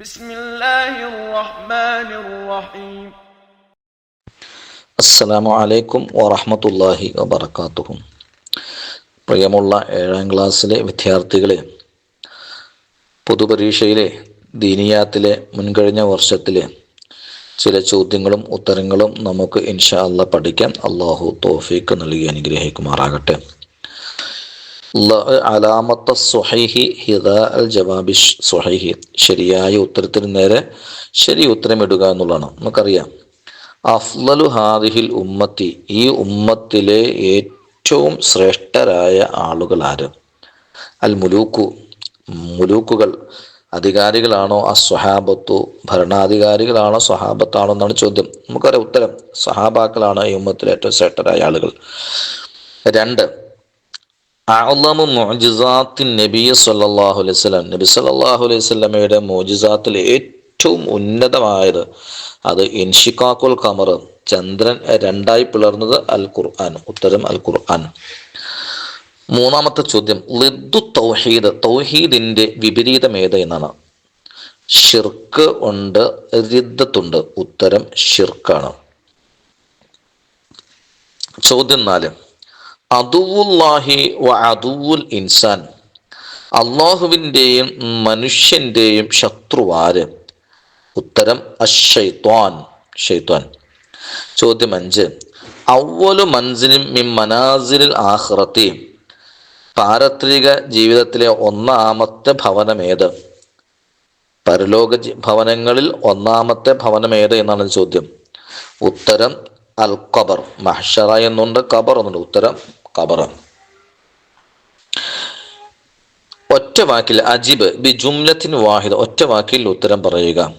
بسم الله الرحمن الرحيم അസ്സലാമു അലൈക്കും വറഹമത്തല്ലാഹി വബർക്കാത്തുഹു പ്രിയമുള്ള ഏഴാം ക്ലാസ്സിലെ വിദ്യാർത്ഥികളെ പൊതുപരീക്ഷയിലെ ദീനിയാത്തിലെ മുൻകഴിഞ്ഞ വർഷത്തിലെ ചില ചോദ്യങ്ങളും ഉത്തരങ്ങളും നമുക്ക് ഇൻഷാ അല്ല പഠിക്കാം അള്ളാഹു തോഫീക്ക് നൽകി അനുഗ്രഹിക്കുമാറാകട്ടെ ല- അലാമത്ത സുഹൈഹി ഹിദ അൽ ജവാബി സുഹൈഹി ശരിയായ ഉത്തരത്തിന് നേരെ ശരി ഉത്തരം ഇടുക എന്നുള്ളതാണ്. നമുക്കറിയാം. അഫ്ലലു ഹാദിഹിൽ ഉമ്മത്തി ഈ ഉമ്മത്തിലെ ഏറ്റവും ശ്രേഷ്ഠരായ ആളുകൾ ആര് അൽ മുലൂക്കു മുലൂക്കുകൾ അധികാരികളാണോ? ആ സ്വഹാബത്തു ഭരണാധികാരികളാണോ? സ്വഹാബത്താണോ എന്നാണ് ചോദ്യം. നമുക്കറിയാം ഉത്തരം. സ്വഹാബാക്കളാണ് ഈ ഉമ്മത്തിലെ ഏറ്റവും ശ്രേഷ്ഠരായ ആളുകൾ. രണ്ട് മുഅ്ജിസാത്തിൻ നബിയ അലൈഹി നബി അലൈഹി മുഅ്ജിസാത്തിൽ ഏറ്റവും ഉന്നതമായത് അത് ഇൻഷിക്കാക്കുൽ കമർ ചന്ദ്രൻ രണ്ടായി പിളർന്നത് അൽ ഖുർആൻ ഉത്തരം അൽ ഖുർആൻ മൂന്നാമത്തെ ചോദ്യം ലിദ്ദു തൗഹീദ് തൗഹീദിന്റെ വിപരീതം ഏത് എന്നാണ്. ഷിർക്ക് ഉണ്ട് റിദ്ദത്തുണ്ട് ഉത്തരം ഷിർക്കാണ്. ചോദ്യം നാല് അതുവുല്ലാഹി വ അതുവുൽ ഇൻസാൻ. അള്ളാഹുവിന്റെയും മനുഷ്യന്റെയും ശത്രുവാര് ഉത്തരം അഷൈത്വാൻ ഷെയ്ത്വാൻ ചോദ്യം അഞ്ച്. ഔവലു മൻസിലും മിം മനാസിലിൽ ആഹ്റത്തി പാരത്രിക ജീവിതത്തിലെ ഒന്നാമത്തെ ഭവനം ഏത് പരലോക ഭവനങ്ങളിൽ ഒന്നാമത്തെ ഭവനം ഏത് എന്നാണ് ചോദ്യം. ഉത്തരം അൽ ഖബർ മഹ്ഷറ എന്നുണ്ട് ഖബർ എന്നുണ്ട്. ഉത്തരം ഖബർ ഒറ്റ വാക്കിൽ അജിബ് ബി ജുംലത്തിൻ വാഹിദ്. ഒറ്റ വാക്കിൽ ഉത്തരം പറയുക.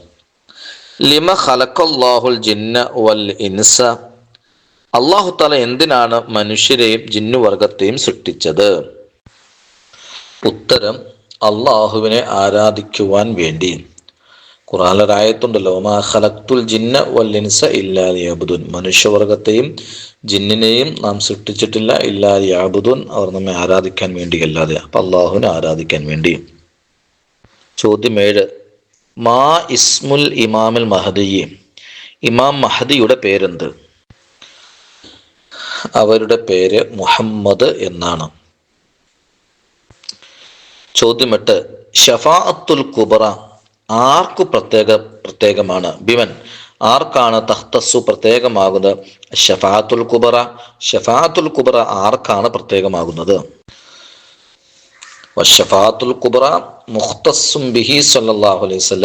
ലിമ ഖലഖല്ലാഹുൽ ജിന്ന വൽ ഇൻസ. അള്ളാഹു തല എന്തിനാണ് മനുഷ്യരെയും ജിന്നുവർഗത്തെയും സൃഷ്ടിച്ചത്? ഉത്തരം അള്ളാഹുവിനെ ആരാധിക്കുവാൻ വേണ്ടി. ഖുറാനിലൊരായത്തുണ്ടല്ലോ മാ ഖലഖ്തുൽ ജിന്ന വൽ ഇൻസ ഇല്ലാ ലിയബ്ദുൻ. മനുഷ്യവർഗത്തെയും ജിന്നിനെയും നാം സൃഷ്ടിച്ചിട്ടില്ല ഇല്ലാ ലിയബ്ദുൻ. അവർ നമ്മെ ആരാധിക്കാൻ വേണ്ടിയല്ലാതെ അപ്പൊ അള്ളാഹുവിനെ ആരാധിക്കാൻ വേണ്ടി. ചോദ്യം ഏഴ്. മാ ഇസ്മുൽ ഇമാമിൽ മഹദി ഇമാം മഹദിയുടെ പേരെന്ത്? അവരുടെ പേര് മുഹമ്മദ് എന്നാണ്. ചോദ്യം എട്ട്. ഷഫാഅത്തുൽ കുബറ ആർക്കു പ്രത്യേക പ്രത്യേകമാണ്? ബിമൻ ആർക്കാണ് തഹ്തസ്സു പ്രത്യേകമാകുന്നത്? ഷഫാത്തുൽ കുബറ. ഷഫാത്തുൽ കുബറ ആർക്കാണ് പ്രത്യേകമാകുന്നത്? വഷഫാത്തുൽ കുബറ മുഖ്തസും ബിഹി സല്ലല്ലാഹു അലൈഹി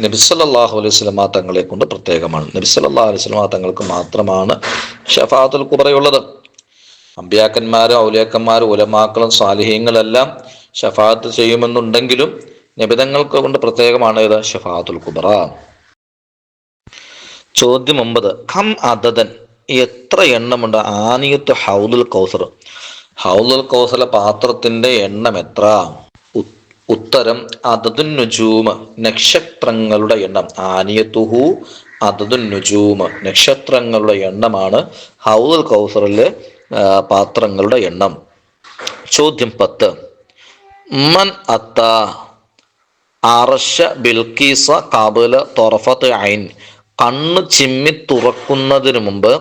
നബി സല്ലല്ലാഹു അലൈഹി വസല്ലമ തങ്ങളെ കൊണ്ട് പ്രത്യേകമാണ്. നബി സല്ലല്ലാഹു അലൈഹി വസല്ലമ തങ്ങൾക്ക് മാത്രമാണ് ഷഫാത്തുൽ കുബറയുള്ളത്. അമ്പ്യാക്കന്മാരും ഔലിയാക്കന്മാരും ഉലമാക്കളും സാലിഹ്യങ്ങളെല്ലാം ഷഫാത്ത് ചെയ്യുമെന്നുണ്ടെങ്കിലും നിബിതങ്ങൾക്ക് കൊണ്ട് പ്രത്യേകമാണ് ഇത് ഷഫാത്തുൽ കുബറ ചോദ്യം ഒമ്പത്. ഖം അദദൻ എത്ര എണ്ണമുണ്ട്? ആനിയത്ത് ഹൗദുൽ കൗസർ. ഹൗദുൽ കൗസല പാത്രത്തിന്റെ എണ്ണം എത്ര? ഉത്തരം അതതുൻ നുജൂമ്. നക്ഷത്രങ്ങളുടെ എണ്ണം. ആനിയത്തുഹു അതതുൻ നുജൂമ്. നക്ഷത്രങ്ങളുടെ എണ്ണമാണ് ഹൗദുൽ കൗസറിലെ പാത്രങ്ങളുടെ എണ്ണം. ചോദ്യം പത്ത്. മൻ അത്ത. അർഷ ബിൽക്കീസ കാബുല തൊറഫത്ത് ഐൻ. കണ്ണ് ചിമ്മി തുറക്കുന്നതിന് മുമ്പ്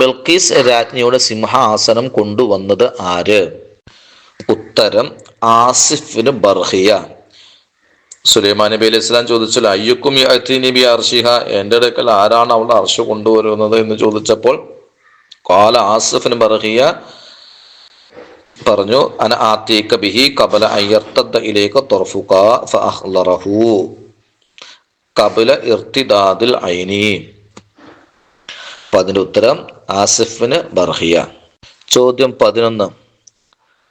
ബിൽക്കീസ് രാജ്ഞിയുടെ സിംഹാസനം കൊണ്ടുവന്നത് ആര്? ഉത്തരം ആസിഫിന് ബർഹിയ. സുലൈമാൻ നബി അലൈഹി സ്വലാം ചോദിച്ചല്ലോ അയ്യുക്കും നബി അർഷിഹ? എന്റെ അടുക്കൽ ആരാണ് അവളുടെ അർഷ കൊണ്ടുവരുന്നത് എന്ന് ചോദിച്ചപ്പോൾ കാല ആസിഫിന് ബർഹിയ. പറഞ്ഞു അന ആത്തീക ബിഹി കബല അയ്യർത്തദ്ദ ഇലേക്ക് തൊർഫുക ഫഅഹ്ലറഹു. കബല ഇർത്തിദാദിൽ ഐനി അപ്പൊ അതിന്റെ ഉത്തരം ആസിഫിന് ബർഹിയ. ചോദ്യം പതിനൊന്ന്.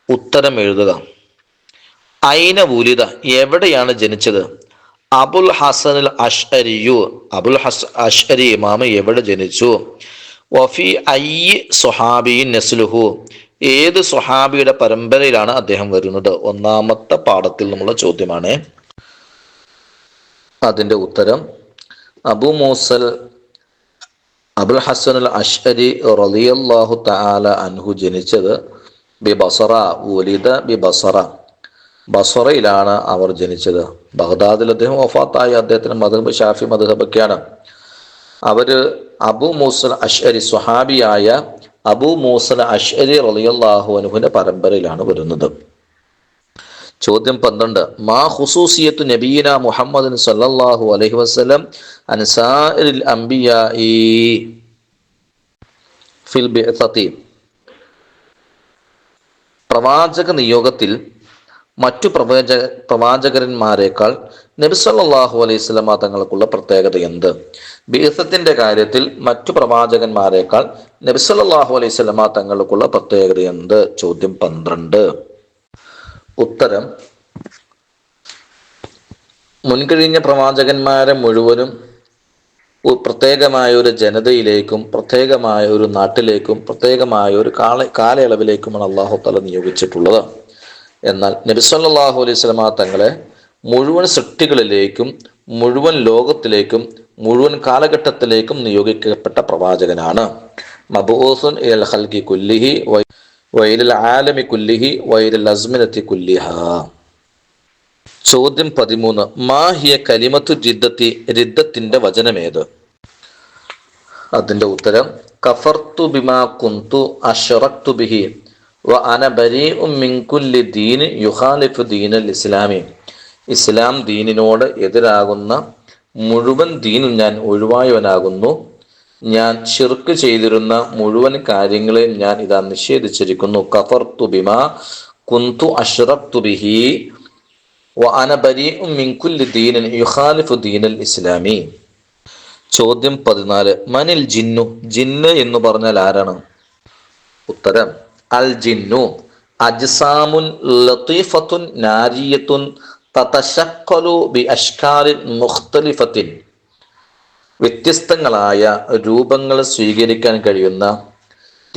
ഉത്തരം എഴുതുക. ഐന വുലിത എവിടെയാണ് ജനിച്ചത്? അബുൽ ഹസൻ അഷ്അരിയു. അബുൽ ഹസ് അഷ്അരി ഇമാമ എവിടെ ജനിച്ചു? വഫി ഐ സുഹാബിൻ നസ്ലുഹു. ഏത് സ്വഹാബിയുടെ പരമ്പരയിലാണ് അദ്ദേഹം വരുന്നത്? ഒന്നാമത്തെ പാഠത്തിൽ നിന്നുള്ള ചോദ്യമാണ് അതിന്റെ ഉത്തരം. അബു മൂസൽ അബുൽ ഹസൻ അൽ അഷ്അരി റളിയല്ലാഹു തആല അൻഹു ജനിച്ചത് ബി ബസറ ഉലിദ ബി ബസറ. ബസറയിലാണ് അവർ ജനിച്ചത്. ബഗ്ദാദിൽ അദ്ദേഹം വഫാത്തായി. അദ്ദേഹത്തിന് മധുബ് ഷാഫി മധുഹബൊക്കെയാണ്. അവർ അബു മൂസൽ അഷ്അരി സ്വഹാബിയായ അബു മൂസൽ അഷ്അരി റളിയല്ലാഹു അനുഹുവിന്റെ പരമ്പരയിലാണ് വരുന്നത്. ചോദ്യം പന്ത്രണ്ട്. മാ ഖുസൂസിയത്തു നബീന മുഹമ്മദ് സല്ലല്ലാഹു അലൈഹി വസല്ലം ഫിൽ പ്രവാചക നിയോഗത്തിൽ മറ്റു പ്രവാചക പ്രവാചകന്മാരെക്കാൾ നബി സല്ലല്ലാഹു അലൈഹി സ്വലമ തങ്ങൾക്കുള്ള പ്രത്യേകത എന്ത്? ബീസത്തിന്റെ കാര്യത്തിൽ മറ്റു പ്രവാചകന്മാരെക്കാൾ നബി സല്ലല്ലാഹു അലൈഹി സ്വലമ തങ്ങൾക്കുള്ള പ്രത്യേകത എന്ത്? ചോദ്യം പന്ത്രണ്ട്. ഉത്തരം മുൻകഴിഞ്ഞ പ്രവാചകന്മാരെ മുഴുവനും പ്രത്യേകമായ ഒരു ജനതയിലേക്കും പ്രത്യേകമായ ഒരു നാട്ടിലേക്കും പ്രത്യേകമായ ഒരു കാല കാലയളവിലേക്കുമാണ് അള്ളാഹു തല നിയോഗിച്ചിട്ടുള്ളത്. എന്നാൽ നബിസ്വല്ലാഹു അലൈഹി സ്വലമ തങ്ങളെ മുഴുവൻ സൃഷ്ടികളിലേക്കും മുഴുവൻ ലോകത്തിലേക്കും മുഴുവൻ കാലഘട്ടത്തിലേക്കും നിയോഗിക്കപ്പെട്ട പ്രവാചകനാണ്. മബൂസുൻ ഇൽ ഹൽക്കി കുല്ലിഹി വൈലിൽ ആലമി കുല്ലിഹി വൈലിൽ അസ്മിനത്തി കുല്ലിഹ. ചോദ്യം പതിമൂന്ന്. മാഹിയ കലിമത്തു ജിദ്ദത്തി രിദ്ദത്തിന്റെ വചനമേത്? അതിന്റെ ഉത്തരം കഫർത്തു ബിമാ കുന്തു അഷറക്തു ബിഹി വ അന ബരീഉം മിൻ കുല്ലി ദീൻ യുഖാലിഫു ദീനൽ ഇസ്ലാമി. ഇസ്ലാം ദീനിനോട് എതിരാകുന്ന മുഴുവൻ ദീനും ഞാൻ ഒഴിവായവനാകുന്നു. ഞാൻ ഷിർക്ക് ചെയ്തിരുന്ന മുഴുവൻ കാര്യങ്ങളെയും ഞാൻ ഇതാ നിഷേധിച്ചിരിക്കുന്നു. കഫർ തുബിമ കുന്തു അഷ്റബ് തുബിഹി ഇസ്ലാമി. ചോദ്യം പതിനാല്. മനിൽ ജിന്നു? ജിന്ന് എന്ന് പറഞ്ഞാൽ ആരാണ്? ഉത്തരം അൽ ജിന്നു. അജ്സാമുൻ ലത്തീഫത്തുൻ നാരിയത്തുൻ തതശക്കലു ബി അഷ്കാലിൻ മുഖ്തലിഫത്തിൻ. വ്യത്യസ്തങ്ങളായ രൂപങ്ങൾ സ്വീകരിക്കാൻ കഴിയുന്ന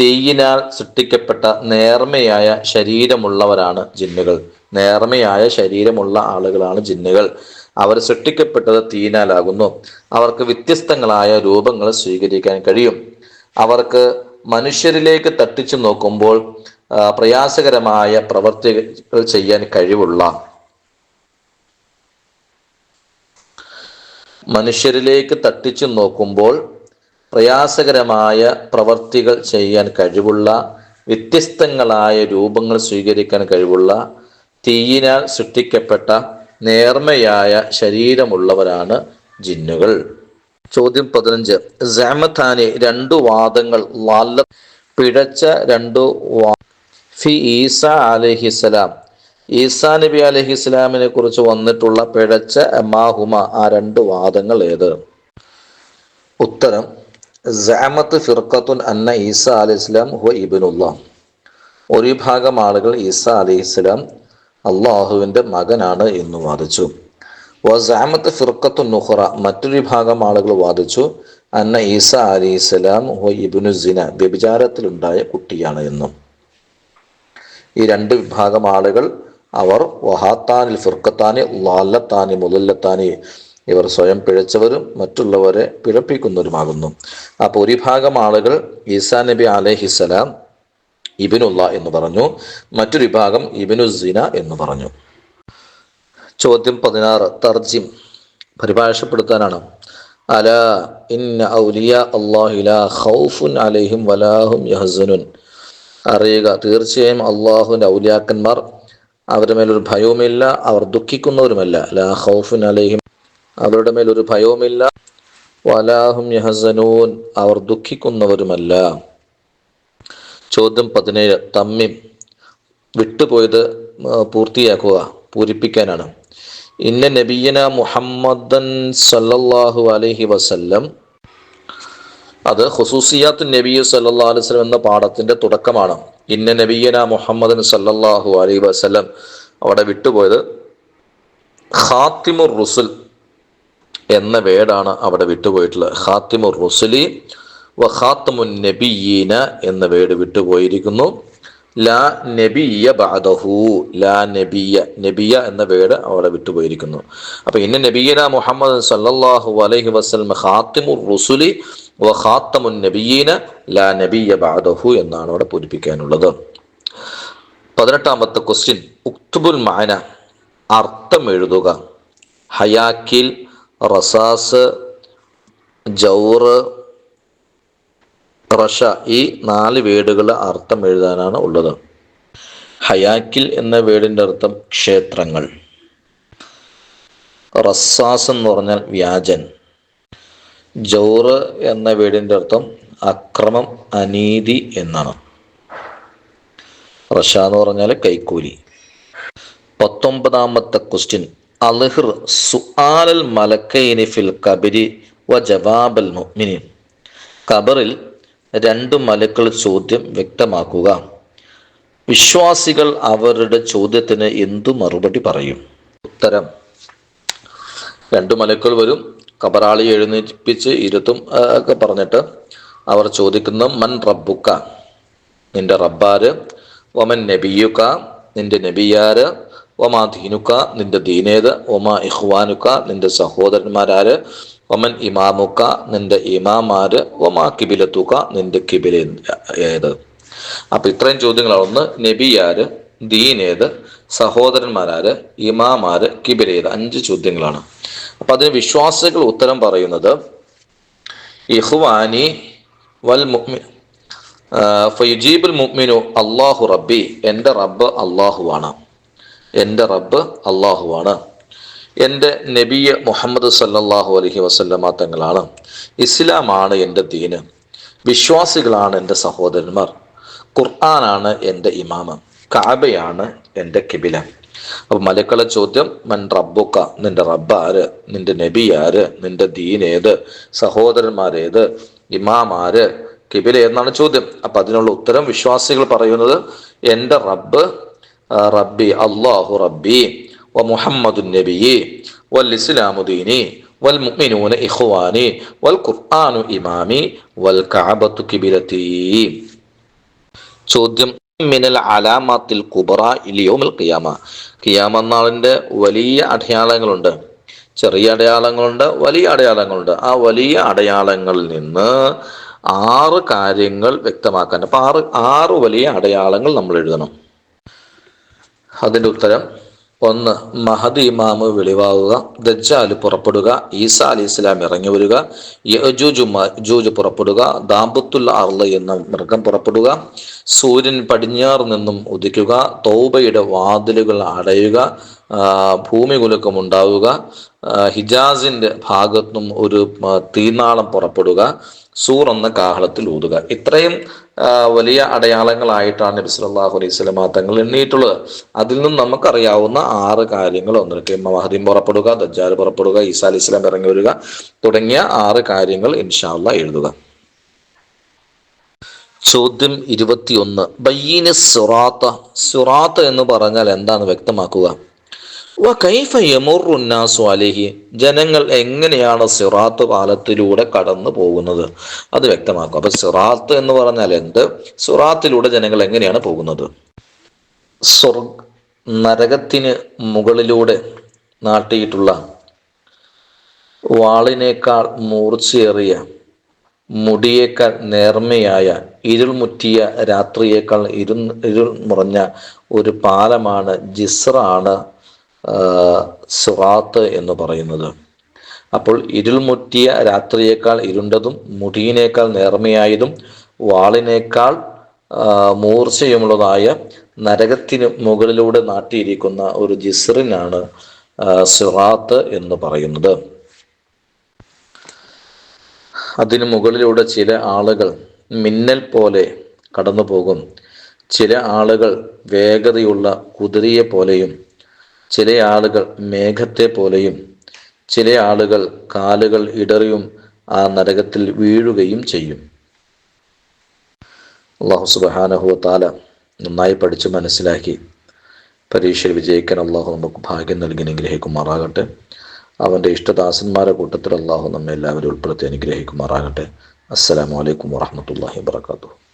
തീയിനാൽ സൃഷ്ടിക്കപ്പെട്ട നേർമയായ ശരീരമുള്ളവരാണ് ജിന്നുകൾ. നേർമയായ ശരീരമുള്ള ആളുകളാണ് ജിന്നുകൾ. അവർ സൃഷ്ടിക്കപ്പെട്ടത് തീയിനാലാകുന്നു. അവർക്ക് വ്യത്യസ്തങ്ങളായ രൂപങ്ങൾ സ്വീകരിക്കാൻ കഴിയും. അവർക്ക് മനുഷ്യരിലേക്ക് തട്ടിച്ചു നോക്കുമ്പോൾ പ്രയാസകരമായ പ്രവർത്തികൾ ചെയ്യാൻ കഴിവുള്ള മനുഷ്യരിലേക്ക് തട്ടിച്ചു നോക്കുമ്പോൾ പ്രയാസകരമായ പ്രവർത്തികൾ ചെയ്യാൻ കഴിവുള്ള വ്യത്യസ്തങ്ങളായ രൂപങ്ങൾ സ്വീകരിക്കാൻ കഴിവുള്ള തീയിനാൽ സൃഷ്ടിക്കപ്പെട്ട നേർമയായ ശരീരമുള്ളവരാണ് ജിന്നുകൾ. ചോദ്യം പതിനഞ്ച്. ജാമത്താനി രണ്ടു വാദങ്ങൾ പിഴച്ച രണ്ടു വാ ഫി ഈസ അലഹിസ്സലാം. ഈസാ നബി അലഹി ഇസ്ലാമിനെ കുറിച്ച് വന്നിട്ടുള്ള പിഴച്ച മാഹുമ ആ രണ്ട് വാദങ്ങൾ ഏത്? ഉത്തരം ജാമത്ത് ഫിർഖത്തുൻ അന്ന ഈസ അലി ഇസ്ലാം ഹു ഇബിനുള്ള ഒരു വിഭാഗം ആളുകൾ ഈസ അലി ഇസ്ലാം അള്ളാഹുവിന്റെ മകനാണ് എന്ന് വാദിച്ചു. വസാമത്ത് ഫിർക്കത്തു നുഹ്റ മറ്റൊരു വിഭാഗം ആളുകൾ വാദിച്ചു അന്ന ഈസ അലി ഇസ്ലാം ഹു ഇബിനു സിന വ്യഭിചാരത്തിലുണ്ടായ കുട്ടിയാണ് എന്നും. ഈ രണ്ട് വിഭാഗം ആളുകൾ അവർ വഹാത്താനിൽ ഫിർക്കത്താനി ലാലത്താനി മുതല്ലത്താനി ഇവർ സ്വയം പിഴച്ചവരും മറ്റുള്ളവരെ പിഴപ്പിക്കുന്നവരുമാകുന്നു. അപ്പോൾ ഒരു ഭാഗം ആളുകൾ ഈസാ നബി അലഹിസലാം ഇബിനുള്ള എന്ന് പറഞ്ഞു. മറ്റൊരു വിഭാഗം ഇബിനു സിന എന്ന് പറഞ്ഞു. ചോദ്യം പതിനാറ്. തർജിം പരിഭാഷപ്പെടുത്താനാണ്. അല ഇന്ന ഔലിയ അള്ളാഹുല ഖൗഫുൻ അലൈഹിം വലാഹും അറിയുക തീർച്ചയായും അള്ളാഹുവിന്റെ ഔലിയാക്കന്മാർ അവരുടെ മേലൊരു ഭയവുമില്ല അവർ ദുഃഖിക്കുന്നവരുമല്ല. ലാ ഖൗഫുൻ അലൈഹിം. അവരുടെ മേലൊരു ഭയവുമില്ല. വലാഹും യഹസനൂൻ. അവർ ദുഃഖിക്കുന്നവരുമല്ല. ചോദ്യം പതിനേഴ്. തമ്മിം വിട്ടുപോയത് പൂർത്തിയാക്കുക പൂരിപ്പിക്കാനാണ്. ഇന്ന നബീന മുഹമ്മദൻ സല്ലല്ലാഹു അലൈഹി വസല്ലം അത് ഖുസൂസിയാത്ത് നബി സല്ലാ അലൈഹി വസല്ലം എന്ന പാഠത്തിന്റെ തുടക്കമാണ്. ഇന്ന നബിയന മുഹമ്മദ് സല്ലാഹു അലൈ വസ്ലം അവിടെ വിട്ടുപോയത്. ഖാത്തിമുർ റുസുൽ എന്ന വേടാണ് അവിടെ വിട്ടുപോയിട്ടുള്ളത്. ഖാത്തിമുർ റുസുലി വ ഖാത്തമുൻ നബിയീന എന്ന വേട് വിട്ടുപോയിരിക്കുന്നു. ലാ നബിയ ബാദഹു ലാ നബിയ നബിയ എന്ന വേട് അവിടെ വിട്ടുപോയിരിക്കുന്നു. അപ്പൊ ഇന്ന നബിയന മുഹമ്മദ് സല്ലാഹു അലൈഹി വസ്ലം ഖാത്തിമുർ റുസുലി നബിയീന ലാ എന്നാണ് അവിടെ പൂരിപ്പിക്കാനുള്ളത്. പതിനെട്ടാമത്തെ ക്വസ്റ്റ്യൻ ഉക്തുബുൽ മാന അർത്ഥം എഴുതുക. ഹയാക്കിൽ റസാസ് ജൗറ് റഷ ഈ നാല് വേടുകളുടെ അർത്ഥം എഴുതാനാണ് ഉള്ളത്. ഹയാക്കിൽ എന്ന വേടിന്റെ അർത്ഥം ക്ഷേത്രങ്ങൾ. റസാസ് എന്ന് പറഞ്ഞാൽ വ്യാജൻ. ജൗറ് എന്ന വീടിന്റെ അർത്ഥം അക്രമം അനീതി എന്നാണ്. റഷ എന്ന് പറഞ്ഞാൽ കൈക്കൂലി. പത്തൊമ്പതാമത്തെ ക്വസ്റ്റ്യൻ അൽഹിർ സുആലൽ മലക്കൈനി ഫിൽ കബരി വ ജവാബൽ മുഅ്മിനീൻ. കബറിൽ രണ്ട് മലക്കൾ ചോദ്യം വ്യക്തമാക്കുക. വിശ്വാസികൾ അവരുടെ ചോദ്യത്തിന് എന്തു മറുപടി പറയും? ഉത്തരം. രണ്ട് മലക്കൾ വരും കബറാളി എഴുന്നേൽപ്പിച്ച് ഇരുത്തും ഒക്കെ പറഞ്ഞിട്ട് അവർ ചോദിക്കുന്ന മൻ റബ്ബുക്ക? നിന്റെ റബ്ബാര്. ഒമൻ നബിയുക്ക? നിന്റെ നബിയാര്. ഒമാ ദീനുക്ക? നിന്റെ ദീനേത്. ഒമാ ഇഹ്വാനുക്ക നിന്റെ സഹോദരന്മാരാര്. ഒമൻ ഇമാമുക്ക? നിന്റെ ഇമാമാര്. ഒമാ കിബിലത്തുക്ക? നിന്റെ കിബില ഏത്? അപ്പൊ ഇത്രയും ചോദ്യങ്ങളാണ്. ഒന്ന് നബിയാര് ദീനേത് സഹോദരന്മാരാര് ഇമാമാര് കിബിലേത്. അഞ്ച് ചോദ്യങ്ങളാണ്. അപ്പൊ അതിന് വിശ്വാസികൾ ഉത്തരം പറയുന്നത് ഇഹ്വാനി വൽ ഫയുജീബുൽ മുഅ്മിനു അള്ളാഹു റബ്ബി എന്റെ റബ്ബ് അള്ളാഹുവാണ് എന്റെ റബ്ബ് അള്ളാഹുവാണ് എന്റെ നബിയ മുഹമ്മദ് സല്ലാഹു അലഹി വസല്ലമ തങ്ങളാണ്. ഇസ്ലാമാണ് എന്റെ ദീന്. വിശ്വാസികളാണ് എന്റെ സഹോദരന്മാർ. ഖുർആനാണ് എന്റെ ഇമാമ്. കാബയാണ് എന്റെ കിബില. അപ്പൊ മലക്കള ചോദ്യം മൻ റബ്ബുക്ക നിന്റെ റബ്ബ് ആര്? നിന്റെ നബി ആര്? നിന്റെ ദീൻ ഏത്? സഹോദരന്മാരേത് ഇമാമാര് കിബില എന്നാണ് ചോദ്യം. അപ്പൊ അതിനുള്ള ഉത്തരം വിശ്വാസികൾ പറയുന്നത് എന്റെ റബ്ബ് റബ്ബി അള്ളാഹു റബ്ബി വ മുഹമ്മദു നബി വൽ ഇസ്ലാമുദ്ദീനി വൽ മുഅ്മിനൂന ഇഖ്വാനി വൽ ഖുർആനു ഇമാമി വൽ കഅബത്തു കിബിലത്തി. ചോദ്യം മിനൽ ഖിയാമ. നാളിന്റെ വലിയ അടയാളങ്ങളുണ്ട്. ചെറിയ അടയാളങ്ങളുണ്ട് വലിയ അടയാളങ്ങളുണ്ട്. ആ വലിയ അടയാളങ്ങളിൽ നിന്ന് ആറ് കാര്യങ്ങൾ വ്യക്തമാക്കാൻ. അപ്പൊ ആറ് ആറ് വലിയ അടയാളങ്ങൾ നമ്മൾ എഴുതണം. അതിന്റെ ഉത്തരം ഒന്ന് മഹദ് ഇമാമ് വെളിവാകുക. ദജ്ജാൽ പുറപ്പെടുക. ഈസ അലി ഇസ്ലാം ഇറങ്ങി വരിക. മജൂജ് പുറപ്പെടുക. ദാമ്പത്തുൽ അർൾ എന്ന മൃഗം പുറപ്പെടുക. സൂര്യൻ പടിഞ്ഞാറ് നിന്നും ഉദിക്കുക. തൗബയുടെ വാതിലുകൾ അടയുക. ഭൂമി കുലുക്കം ഉണ്ടാവുക ഹിജാസിന്റെ ഭാഗത്തും ഒരു തീനാളം പുറപ്പെടുക. സൂർ എന്ന കാഹളത്തിൽ ഊതുക ഇത്രയും വലിയ അടയാളങ്ങളായിട്ടാണ് നബി സല്ലല്ലാഹു അലൈഹി സ്വലമ തങ്ങൾ എണ്ണിയിട്ടുള്ളത്. അതിൽ നിന്നും നമുക്കറിയാവുന്ന ആറ് കാര്യങ്ങൾ ഒന്നിനൊക്കെ മഹദീം പുറപ്പെടുക ദജ്ജാൽ പുറപ്പെടുക ഈസാ അലി ഇസ്ലാം ഇറങ്ങി വരിക തുടങ്ങിയ ആറ് കാര്യങ്ങൾ ഇൻഷാല്ല എഴുതുക. ചോദ്യം ഇരുപത്തിയൊന്ന്. ബയ്യീന് സുറാത്ത. സുറാത്ത എന്ന് പറഞ്ഞാൽ എന്താണ് വ്യക്തമാക്കുക? അലൈഹി. ജനങ്ങൾ എങ്ങനെയാണ് സിറാത്ത് പാലത്തിലൂടെ കടന്നു പോകുന്നത്? അത് വ്യക്തമാക്കും. അപ്പൊ സിറാത്ത് എന്ന് പറഞ്ഞാൽ എന്ത്? സിറാത്തിലൂടെ ജനങ്ങൾ എങ്ങനെയാണ് പോകുന്നത്? സ്വർഗ നരകത്തിന് മുകളിലൂടെ നാട്ടിയിട്ടുള്ള വാളിനേക്കാൾ മൂർച്ചയേറിയ മുടിയേക്കാൾ നേർമയായ ഇരുൾമുറ്റിയ രാത്രിയേക്കാൾ ഇരു ഇരുൾ മുറഞ്ഞ ഒരു പാലമാണ് ജിസ്റാണ് സുറാത്ത് എന്ന് പറയുന്നത്. അപ്പോൾ ഇരുൾമുറ്റിയ രാത്രിയേക്കാൾ ഇരുണ്ടതും മുടിയിനേക്കാൾ നേർമയായതും വാളിനേക്കാൾ മൂർച്ചയുമുള്ളതായ നരകത്തിന് മുകളിലൂടെ നാട്ടിയിരിക്കുന്ന ഒരു ജിസ്റിനാണ് സിറാത്ത് എന്ന് പറയുന്നത്. അതിന് മുകളിലൂടെ ചില ആളുകൾ മിന്നൽ പോലെ കടന്നു പോകും ചില ആളുകൾ വേഗതയുള്ള കുതിരയെ പോലെയും ചില ആളുകൾ മേഘത്തെ പോലെയും ചില ആളുകൾ കാലുകൾ ഇടറിയും ആ നരകത്തിൽ വീഴുകയും ചെയ്യും. അള്ളാഹു സുബാനഹു താല നന്നായി പഠിച്ച് മനസ്സിലാക്കി. പരീക്ഷയിൽ വിജയിക്കാൻ അള്ളാഹു നമുക്ക് ഭാഗ്യം നൽകി അനുഗ്രഹിക്കുമാറാകട്ടെ. അവന്റെ ഇഷ്ടദാസന്മാരെ കൂട്ടത്തിൽ അള്ളാഹു നമ്മെ എല്ലാവരും ഉൾപ്പെടുത്തി അനുഗ്രഹിക്കുമാറാകട്ടെ. അസ്സലാമു അലൈക്കും വറഹമത്തല്ലാഹി വാത്തു